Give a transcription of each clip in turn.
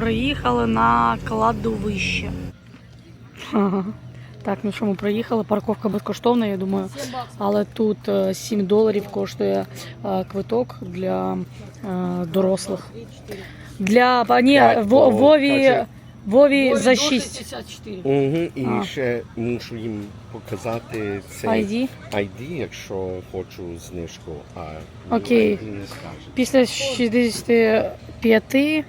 Приїхали на кладовище. Ага. Так, ну що ми приїхали, парковка безкоштовна, я думаю. Але тут е, 7 доларів коштує е, квиток для е, дорослих. Для а, ні, П'ять Во- доларів, Вові. Вові за 6 Угу, і А. ще мушу їм показати цей ID. ID, якщо хочу знижку, а Окей. він не скаже. Після 65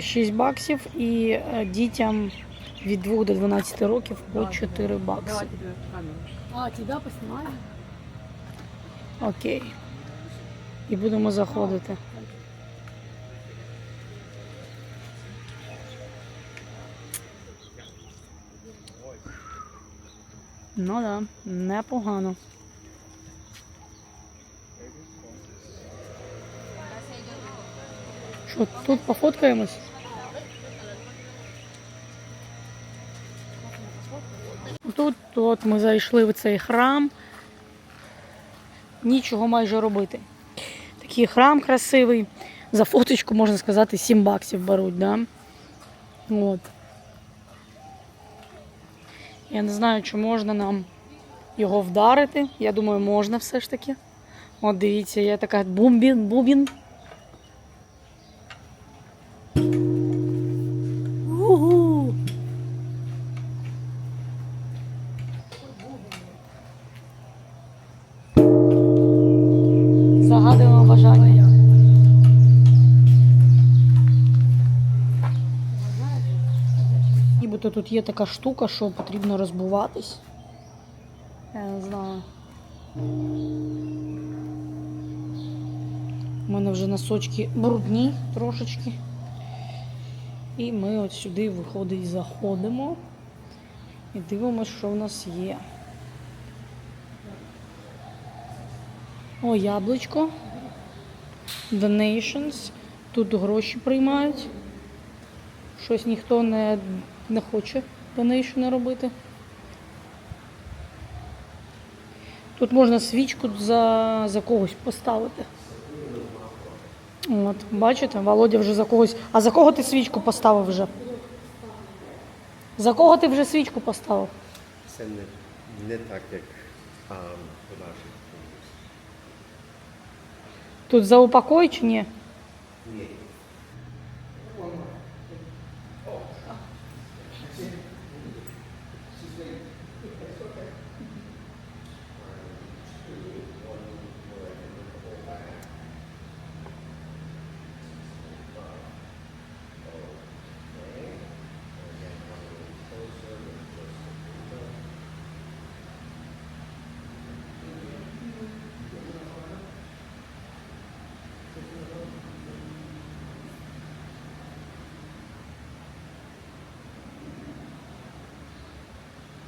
6 баксів і е, дітям від 2 до 12 років по 4 бакси. А, тебе поснімаю? Окей. І будемо заходити. Ну да, непогано. Що, тут пофоткаємось? Тут от ми зайшли в цей храм. Нічого майже робити. Такий храм красивий. За фоточку, можна сказати, 7 баксів беруть, да? От. Я не знаю, чи можна нам його вдарити. Я думаю, можна все ж таки. От дивіться, є така бумбін, бубін. Нібито тут є така штука, що потрібно розбуватись. Я не знаю. У мене вже носочки брудні трошечки. І ми от сюди виходить, заходимо і дивимося, що в нас є. О, яблучко. Donations. Тут гроші приймають. Щось ніхто не, не хоче донейшни робити. Тут можна свічку за, за когось поставити. От, бачите, Володя вже за когось. А за кого ти свічку поставив вже? За кого ти вже свічку поставив? Це не, не так, як а, у наших Тут за упокой чи ні? Ні.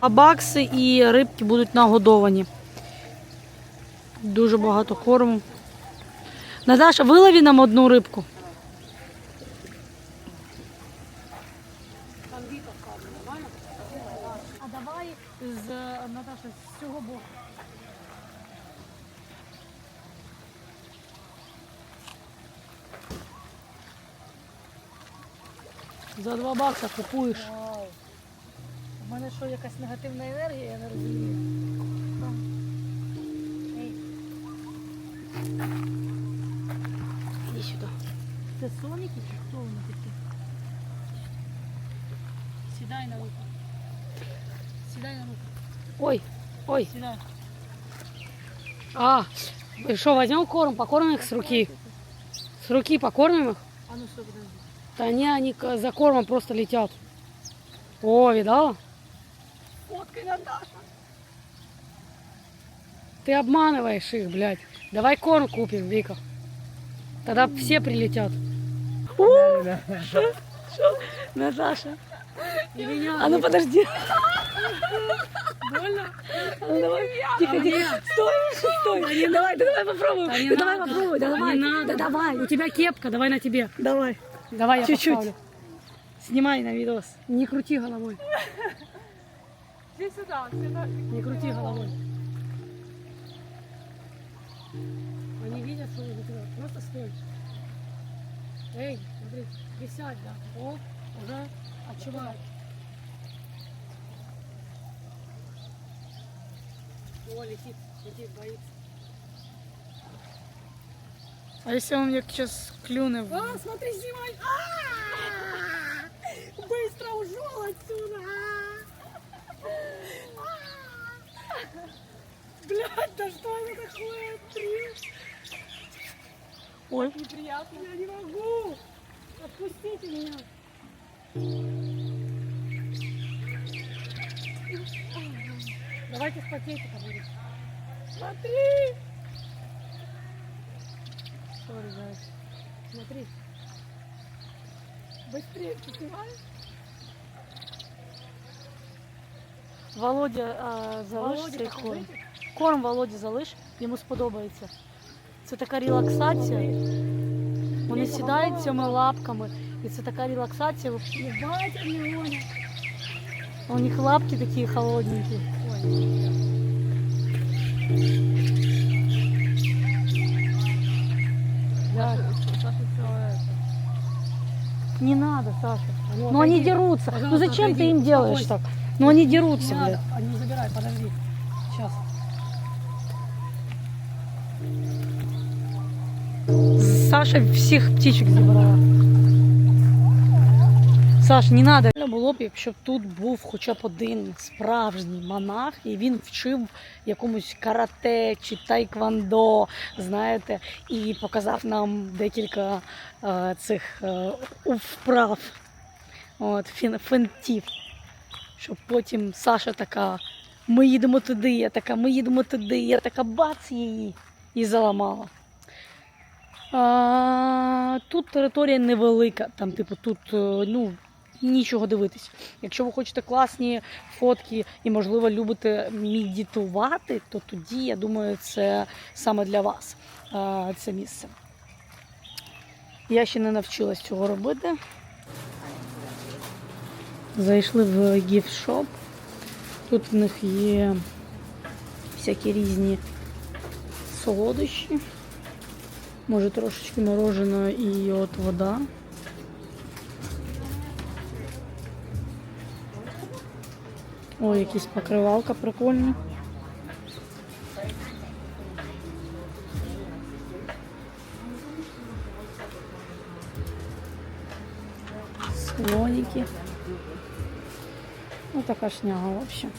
А бакси і рибки будуть нагодовані. Дуже багато корму. Наташа, вилови нам одну рибку. А давай з Наташа з цього боку. За два бакса купуєш. У мене що, якась негативна енергія, я не розумію. Ей. Іди сюди. Це соніки чи хто вони такі? Сідай на руку. Сідай на руку. Ой, ой. Сідай. А, що, возьмем корм, покормим их с руки? С руки покормим их? А ну что, подожди. Да они, они к- за кормом просто летят. О, видала? Фоткай, Наташа. Ты обманываешь их, блядь. Давай корм купим, Вика. Тогда все прилетят. Наташа. А ну подожди. Больно? Ну давай. Тихо, тихо. Стой, стой. Да давай, да давай попробуем. Да давай попробуй, да Да давай. Да давай. У тебя кепка, давай на тебе. Давай. Давай я Чуть-чуть. Снимай на видос. Не крути головой. Иди сюда, сюда. Не крути головой. Они видят, что у тебя. Просто стой. Эй, смотри, присядь, да. О, уже отчувает. О, летит, летит, боится. А если он мне сейчас клюнет? А, смотри, снимай! Быстро ушел отсюда! Блядь, да что это такое? Ой, Неприятно. я не могу! Отпустите меня! Давайте с пакетика будем. Смотри! Сори, guys. Смотри. Быстрее, ты снимаешь? Володя, а, залиш Володя. корм. Корм Володі залиш, йому сподобається. Це така релаксація. Вони сідають цими лапками, і це така релаксація. Ебать, они гонят. У них лапки такі холодненькі. Да, Саша всё это. Не надо, Саша. Вот, Ну они иди. дерутся. Ну Пожалуйста, зачем ты отойди, им делаешь успокойся. так? Ну они Не дерутся, надо, блядь. а не забирай, подожди. Сейчас. Саша всіх птичок зібрала. Саш, не треба. Було б, якщо б тут був хоча б один справжній монах, і він вчив якомусь карате чи тайквандо, знаєте, і показав нам декілька е, цих е, вправ, от, фентів. Щоб потім Саша така, ми їдемо туди, я така, ми їдемо туди, я така бац її і заламала. А, тут територія невелика, там, типу, тут е, ну, нічого дивитись. Якщо ви хочете класні фотки і, можливо, любите медитувати, то тоді, я думаю, це саме для вас а, це місце. Я ще не навчилась цього робити. Зайшли в гіфт-шоп. Тут в них є всякі різні солодощі. Може трошечки мороженого і от вода. Ой, якісь покривалка прикольні. Слоніки. Ну така шняга, в общем.